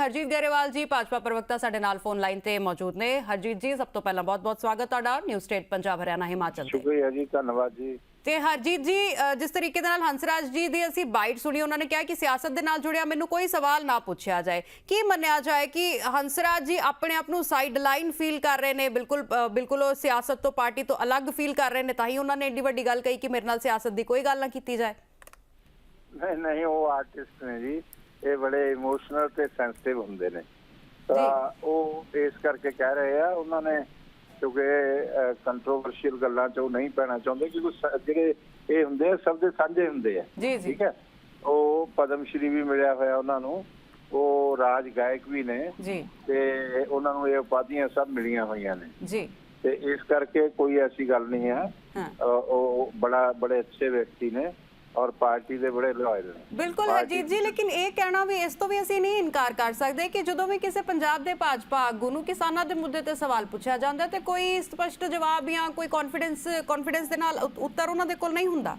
ਹਰਜੀਤ ਗਰੇਵਾਲ ਜੀ ਭਾਜਪਾ ਪ੍ਰਵਕਤਾ ਸਾਡੇ ਨਾਲ ਫੋਨ ਲਾਈਨ ਤੇ ਮੌਜੂਦ ਨੇ। ਹਰਜੀਤ ਜੀ ਸਭ ਤੋਂ ਪਹਿਲਾਂ ਬਹੁਤ-ਬਹੁਤ ਸਵਾਗਤ ਤੁਹਾਡਾ। ਨਿਊ ਸਟੇਟ ਪੰਜਾਬ ਹਰਿਆਣਾ ਹਿਮਾਚਲ ਤੇ। ਸ਼ੁਕਰੀਆ ਜੀ ਧੰਨਵਾਦ ਜੀ। ਤੇ ਹਰਜੀਤ ਜੀ ਜਿਸ ਤਰੀਕੇ ਦੇ ਨਾਲ ਹੰਸਰਾਜ ਜੀ ਦੀ ਅਸੀਂ ਬਾਈਟ ਸੁਣੀ ਉਹਨਾਂ ਨੇ ਕਿਹਾ ਕਿ ਸਿਆਸਤ ਦੇ ਨਾਲ ਜੁੜਿਆ ਮੈਨੂੰ ਕੋਈ ਸਵਾਲ ਨਾ ਪੁੱਛਿਆ ਜਾਏ। ਕੀ ਮੰਨਿਆ ਜਾਏ ਕਿ ਹੰਸਰਾਜ ਜੀ ਆਪਣੇ ਆਪ ਨੂੰ ਸਾਈਡ ਲਾਈਨ ਫੀਲ ਕਰ ਰਹੇ ਨੇ? ਬਿਲਕੁਲ ਬਿਲਕੁਲ ਉਹ ਸਿਆਸਤ ਤੋਂ ਪਾਰਟੀ ਤੋਂ ਅਲੱਗ ਫੀਲ ਕਰ ਰਹੇ ਨੇ ਤਾਂ ਹੀ ਉਹਨਾਂ ਨੇ ਏਡੀ ਵੱਡੀ ਗੱਲ ਕਹੀ ਕਿ ਮੇਰੇ ਨਾਲ ਸਿਆਸਤ ਦੀ ਕੋਈ ਗੱਲ ਨਾ ਕੀਤੀ ਜਾਏ। ਨਹੀਂ ਨਹੀਂ ਉਹ ਆਰਟਿਸਟ ਨੇ ਜੀ। ਇਹ ਬੜੇ ਇਮੋਸ਼ਨਲ ਤੇ ਸੈਂਸਿਟਿਵ ਹੁੰਦੇ ਨੇ। ਤਾਂ ਉਹ ਇਸ ਕਰਕੇ ਕਹਿ ਰਹੇ ਆ ਉਹਨਾਂ ਨੇ ਕਿਉਂਕਿ ਕੰਟਰੋਵਰਸ਼ੀਅਲ ਗੱਲਾਂ 'ਚ ਉਹ ਨਹੀਂ ਪੈਣਾ ਚਾਹੁੰਦੇ ਕਿਉਂਕਿ ਜਿਹੜੇ ਇਹ ਹੁੰਦੇ ਆ ਸਭ ਦੇ ਸਾਂਝੇ ਹੁੰਦੇ ਆ। ਜੀ ਜੀ। ਠੀਕ ਹੈ? ਉਹ ਪਦਮ ਸ਼੍ਰੀ ਵੀ ਮਿਲਿਆ ਹੋਇਆ ਉਹਨਾਂ ਨੂੰ ਉਹ ਰਾਜ ਗਾਇਕ ਵੀ ਨੇ। ਜੀ। ਤੇ ਉਹਨਾਂ ਨੂੰ ਇਹ ਉਪਾਧੀਆਂ ਸਭ ਮਿਲੀਆਂ ਹੋਈਆਂ ਨੇ। ਜੀ। ਤੇ ਇਸ ਕਰਕੇ ਕੋਈ ਐਸੀ ਗੱਲ ਨਹੀਂ ਹੈ। ਅ, ਉਹ ਬੜਾ ਬੜੇ ਅੱਛੇ ਵਿਅਕਤੀ ਨੇ। ਔਰ ਪਾਰਟੀ ਦੇ ਬੜੇ ਲਾਇਲ ਨੇ। ਬਿਲਕੁਲ ਹਰਜੀਤ ਜੀ ਲੇਕਿਨ ਇਹ ਕਹਿਣਾ ਵੀ ਇਸ ਤੋਂ ਵੀ ਅਸੀਂ ਨਹੀਂ ਇਨਕਾਰ ਕਰ ਸਕਦੇ ਕਿ ਜਦੋਂ ਵੀ ਕਿਸੇ ਪੰਜਾਬ ਦੇ ਭਾਜਪਾ ਆਗੂ ਨੂੰ ਕਿਸਾਨਾਂ ਦੇ ਮੁੱਦੇ ਤੇ ਸਵਾਲ ਪੁੱਛਿਆ ਜਾਂਦਾ ਤੇ ਕੋਈ ਸਪਸ਼ਟ ਜਵਾਬ ਜਾਂ ਕੋਈ ਕੌਨਫੀਡੈਂਸ ਕੌਨਫੀਡੈਂਸ ਦੇ ਨਾਲ ਉੱਤਰ ਉਹਨਾਂ ਦੇ ਕੋਲ ਨਹੀਂ ਹੁੰਦਾ।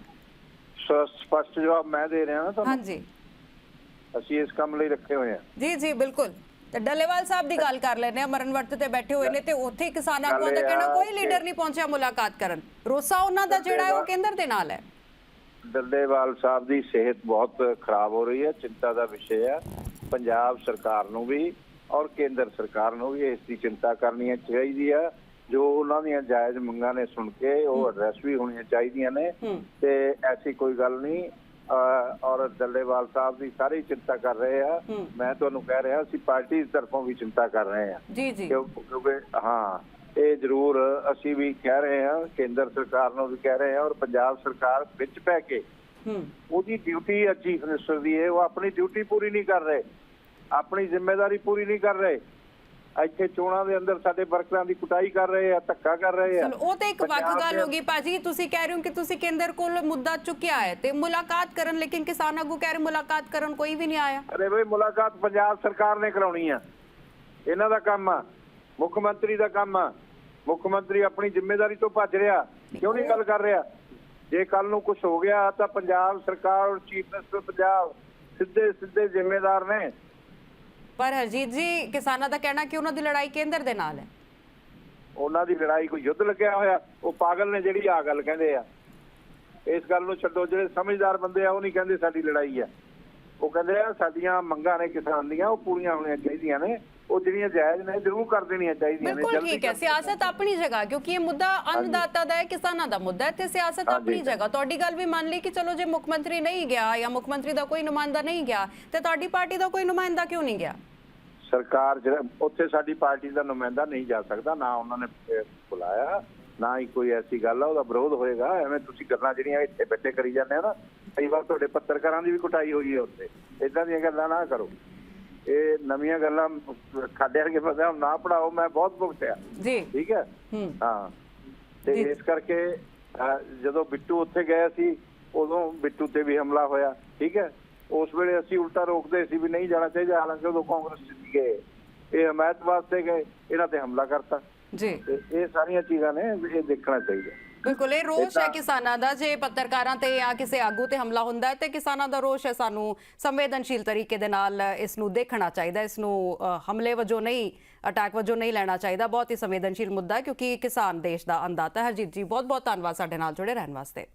ਸਪਸ਼ਟ ਜਵਾਬ ਮੈਂ ਦੇ ਰਿਹਾ ਨਾ ਤੁਹਾਨੂੰ। ਹਾਂਜੀ। ਅਸੀਂ ਇਸ ਕੰਮ ਲਈ ਰੱਖੇ ਹੋਏ ਹਾਂ। ਜੀ ਜੀ ਬਿਲਕੁਲ। ਤੇ ਡੱਲੇਵਾਲ ਸਾਹਿਬ ਦੀ ਗੱਲ ਕਰ ਲੈਨੇ ਆ ਮਰਨ ਵਰਤ ਤੇ ਬੈਠੇ ਹੋਏ ਨੇ ਤੇ ਉੱਥੇ ਕਿਸਾਨਾਂ ਕੋਲ ਕਹਿਣਾ ਆ ਕੋਈ ਲੀਡਰ ਨਹੀਂ ਪਹੁੰਚਿਆ ਮੁਲਾਕਾਤ ਕਰਨ। ਰੋਸਾ ਉਹਨਾਂ ਦਾ ਜਿਹੜਾ ਉਹ ਕੇਂਦਰ ਦੇ ਨਾਲ ਹੈ। ਡੱਲੇਵਾਲ ਸਾਹਿਬ ਦੀ ਸਿਹਤ ਬਹੁਤ ਖਰਾਬ ਹੋ ਰਹੀ ਹੈ ਚਿੰਤਾ ਦਾ ਵਿਸ਼ਾ ਹੈ। ਪੰਜਾਬ ਸਰਕਾਰ ਨੂੰ ਵੀ ਔਰ ਕੇਂਦਰ ਸਰਕਾਰ ਨੂੰ ਵੀ ਇਸ ਦੀ ਚਿੰਤਾ ਕਰਨੀ ਚਾਹੀਦੀ ਹੈ। ਜੋ ਉਹਨਾਂ ਦੀਆਂ ਜਾਇਜ਼ ਮੰਗਾਂ ਨੇ ਸੁਣ ਕੇ ਉਹ ਐਡਰੈਸ ਵੀ ਹੋਣੀਆਂ ਚਾਹੀਦੀਆਂ ਨੇ ਤੇ ਐਸੀ ਕੋਈ ਗੱਲ ਨਹੀਂ ਔਰ ਡੱਲੇਵਾਲ ਸਾਹਿਬ ਦੀ ਸਾਰੀ ਚਿੰਤਾ ਕਰ ਰਹੇ ਆ। ਮੈਂ ਤੁਹਾਨੂੰ ਕਹਿ ਰਿਹਾ ਅਸੀਂ ਪਾਰਟੀ ਦੀ ਤਰਫੋਂ ਵੀ ਚਿੰਤਾ ਕਰ ਰਹੇ ਆ। ਜੀ ਜੀ। ਕਿਉਂ- ਕਿਉਂਕਿ ਹਾਂ। ਇਹ ਜ਼ਰੂਰ ਅਸੀਂ ਵੀ ਕਹਿ ਰਹੇ ਹਾਂ ਕੇਂਦਰ ਸਰਕਾਰ ਨੂੰ ਵੀ ਕਹਿ ਰਹੇ ਹਾਂ ਔਰ ਪੰਜਾਬ ਸਰਕਾਰ ਵਿੱਚ ਪੈ ਕੇ ਹੂੰ। ਉਹਦੀ ਡਿਊਟੀ ਹੈ ਚੀਫ ਮਿਨਿਸਟਰ ਦੀ ਹੈ ਉਹ ਆਪਣੀ ਡਿਊਟੀ ਪੂਰੀ ਨਹੀਂ ਕਰ ਰਹੇ ਆਪਣੀ ਜ਼ਿੰਮੇਵਾਰੀ ਪੂਰੀ ਨਹੀਂ ਕਰ ਰਹੇ। ਇੱਥੇ ਚੋਣਾਂ ਦੇ ਅੰਦਰ ਸਾਡੇ ਵਰਕਰਾਂ ਦੀ ਕੁਟਾਈ ਕਰ ਰਹੇ ਆ ਧੱਕਾ ਕਰ ਰਹੇ ਆ। ਉਹ ਤੇ ਇੱਕ ਵੱਖ ਗੱਲ ਹੋ ਗਈ ਭਾਜੀ ਤੁਸੀਂ ਕਹਿ ਰਹੇ ਹੋ ਕਿ ਤੁਸੀਂ ਕੇਂਦਰ ਕੋਲ ਮੁੱਦਾ ਚੁੱਕਿਆ ਹੈ ਤੇ ਮੁਲਾਕਾਤ ਕਰਨ ਲੇਕਿਨ ਕਿਸਾਨ ਆਗੂ ਕਹਿ ਰਹੇ ਮੁਲਾਕਾਤ ਕਰਨ ਕੋਈ ਵੀ ਨਹੀਂ ਆਇਆ। ਅਰੇ ਬਈ ਮੁਲਾਕਾਤ ਪੰਜਾਬ ਸਰਕਾਰ ਨੇ ਕਰਾਉਣੀ ਆ। ਇਹਨਾਂ ਦਾ ਕੰਮ ਆ। ਮੁੱਖ ਮੰਤਰੀ ਦਾ ਕੰਮ ਆ। ਮੁੱਖ ਮੰਤਰੀ ਆਪਣੀ ਜ਼ਿੰਮੇਵਾਰੀ ਤੋਂ ਭੱਜ ਰਿਹਾ। ਕਿਉਂ ਨਹੀਂ ਗੱਲ ਕਰ ਰਿਹਾ? ਜੇ ਕੱਲ ਨੂੰ ਕੁਝ ਹੋ ਗਿਆ ਤਾਂ ਪੰਜਾਬ ਸਰਕਾਰ ਔਰ ਚੀਫ ਮਿਨਿਸਟਰ ਪੰਜਾਬ ਸਿੱਧੇ ਸਿੱਧੇ ਜ਼ਿੰਮੇਦਾਰ ਨੇ। ਪਰ ਹਰਜੀਤ ਜੀ ਕਿਸਾਨਾਂ ਦਾ ਕਹਿਣਾ ਕਿ ਉਹਨਾਂ ਦੀ ਲੜਾਈ ਕੇਂਦਰ ਦੇ ਨਾਲ ਹੈ। ਉਹਨਾਂ ਦੀ ਲੜਾਈ ਕੋਈ ਯੁੱਧ ਲੱਗਿਆ ਹੋਇਆ? ਉਹ ਪਾਗਲ ਨੇ ਜਿਹੜੀ ਆ ਗੱਲ ਕਹਿੰਦੇ ਆ। ਇਸ ਗੱਲ ਨੂੰ ਛੱਡੋ ਜਿਹੜੇ ਸਮਝਦਾਰ ਬੰਦੇ ਆ ਉਹ ਨਹੀਂ ਕਹਿੰਦੇ ਸਾਡੀ ਲੜਾਈ ਆ। ਉਹ ਕਹਿੰਦੇ ਆ ਸਾਡੀਆਂ ਮੰਗਾਂ ਨੇ ਕਿਸਾਨ ਦੀਆਂ ਉਹ ਪੂਰੀਆਂ ਹੋਣੀਆਂ ਚਾਹੀਦੀਆਂ ਨੇ। ਉਹ ਜਿਹੜੀਆਂ ਜਾਇਜ਼ ਨੇ ਜ਼ਰੂਰ ਕਰ ਦੇਣੀਆਂ ਚਾਹੀਦੀਆਂ ਨੇ ਬਿਲਕੁਲ ਠੀਕ ਹੈ ਸਿਆਸਤ ਆਪਣੀ ਜਗ੍ਹਾ ਕਿਉਂਕਿ ਇਹ ਮੁੱਦਾ ਅੰਨਦਾਤਾ ਦਾ ਹੈ ਕਿਸਾਨਾਂ ਦਾ ਮੁੱਦਾ ਹੈ ਤੇ ਸਿਆਸਤ। ਆਪਣੀ ਜਗ੍ਹਾ। ਤੁਹਾਡੀ ਗੱਲ ਵੀ ਮੰਨ ਲਈ ਕਿ ਚਲੋ ਜੇ ਮੁੱਖ ਮੰਤਰੀ ਨਹੀਂ ਗਿਆ ਜਾਂ ਮੁੱਖ ਮੰਤਰੀ ਦਾ ਕੋਈ ਨੁਮਾਇੰਦਾ ਨਹੀਂ ਗਿਆ ਤੇ ਤੁਹਾਡੀ ਪਾਰਟੀ ਦਾ ਕੋਈ ਨੁਮਾਇੰਦਾ ਕਿਉਂ ਨਹੀਂ ਗਿਆ? ਸਰਕਾਰ ਜਿਹੜਾ ਉੱਥੇ ਸਾਡੀ ਪਾਰਟੀ ਦਾ ਨੁਮਾਇੰਦਾ ਨਹੀਂ ਜਾ ਸਕਦਾ ਨਾ ਉਹਨਾਂ ਨੇ ਬੁਲਾਇਆ ਨਾ ਹੀ ਕੋਈ ਐਸੀ ਗੱਲ ਆ ਉਹਦਾ ਵਿਰੋਧ ਹੋਏਗਾ ਐਵੇਂ ਤੁਸੀਂ ਗੱਲਾਂ ਜਿਹੜੀਆਂ ਇੱਥੇ ਬੈਠੇ ਕਰੀ ਜਾਂਦੇ ਆ ਨਾ ਕਈ ਵਾਰ ਤੁਹਾਡੇ ਪੱਤਰਕਾਰਾਂ ਦੀ ਵੀ ਕੁਟਾਈ ਹੋਈ ਹੈ ਉੱਥੇ। ਇਦਾਂ ਦੀਆਂ ਗੱਲਾਂ ਨਾ ਕਰੋ। ਇਹ ਨਵੀਆਂ ਗੱਲਾਂ ਖਾਡਿਆਂ ਕੇ ਪਤਾ ਨਾ ਪੜਾਓ ਮੈਂ ਬਹੁਤ ਭੁਗਤਿਆ ਜੀ। ਠੀਕ ਹੈ? ਹੂੰ। ਤੇ। ਇਸ ਕਰਕੇ ਜਦੋਂ ਬਿੱਟੂ ਉੱਥੇ ਗਏ ਸੀ ਉਦੋਂ ਬਿੱਟੂ ਤੇ ਵੀ ਹਮਲਾ ਹੋਇਆ। ਠੀਕ ਹੈ? ਉਸ ਵੇਲੇ ਅਸੀਂ ਉਲਟਾ ਰੋਕਦੇ ਸੀ ਵੀ ਨਹੀਂ ਜਾਣਾ ਚਾਹੀਦਾ ਹਾਲਾਂਕਿ ਉਦੋਂ ਕਾਂਗਰਸ ਚ ਸੀਗੇ ਇਹ ਹਮਾਇਤ ਵਾਸਤੇ ਗਏ ਇਹਨਾਂ ਤੇ ਹਮਲਾ ਕਰਤਾ। ਜੀ। ਇਹ ਸਾਰੀਆਂ ਚੀਜ਼ਾਂ ਨੇ ਇਹ ਦੇਖਣਾ ਚਾਹੀਦਾ। ਬਿਲਕੁਲ ਇਹ ਰੋਸ਼ ਹੈ ਕਿਸਾਨਾਂ ਦਾ ਜੇ ਪੱਤਰਕਾਰਾਂ ਤੇ ਜਾਂ ਕਿਸੇ ਆਗੂ ਤੇ ਹਮਲਾ ਹੁੰਦਾ ਹੈ ਤੇ ਕਿਸਾਨਾਂ ਦਾ ਰੋਸ਼ ਹੈ ਸਾਨੂੰ ਸੰਵੇਦਨਸ਼ੀਲ ਤਰੀਕੇ ਦੇ ਨਾਲ ਇਸ ਨੂੰ ਦੇਖਣਾ ਚਾਹੀਦਾ ਇਸ ਨੂੰ ਹਮਲੇ ਵਜੋਂ ਨਹੀਂ ਅਟੈਕ ਵਜੋਂ ਨਹੀਂ ਲੈਣਾ ਚਾਹੀਦਾ। ਬਹੁਤ ਹੀ ਸੰਵੇਦਨਸ਼ੀਲ ਮੁੱਦਾ ਹੈ ਕਿਉਂਕਿ ਕਿਸਾਨ ਦੇਸ਼ ਦਾ ਅੰਦਾਤਾ ਹਰਜੀਤ ਜੀ ਬਹੁਤ ਬਹੁਤ ਧੰਨਵਾਦ ਸਾਡੇ ਨਾਲ ਜੁੜੇ ਰਹਿਣ ਵਾਸਤੇ।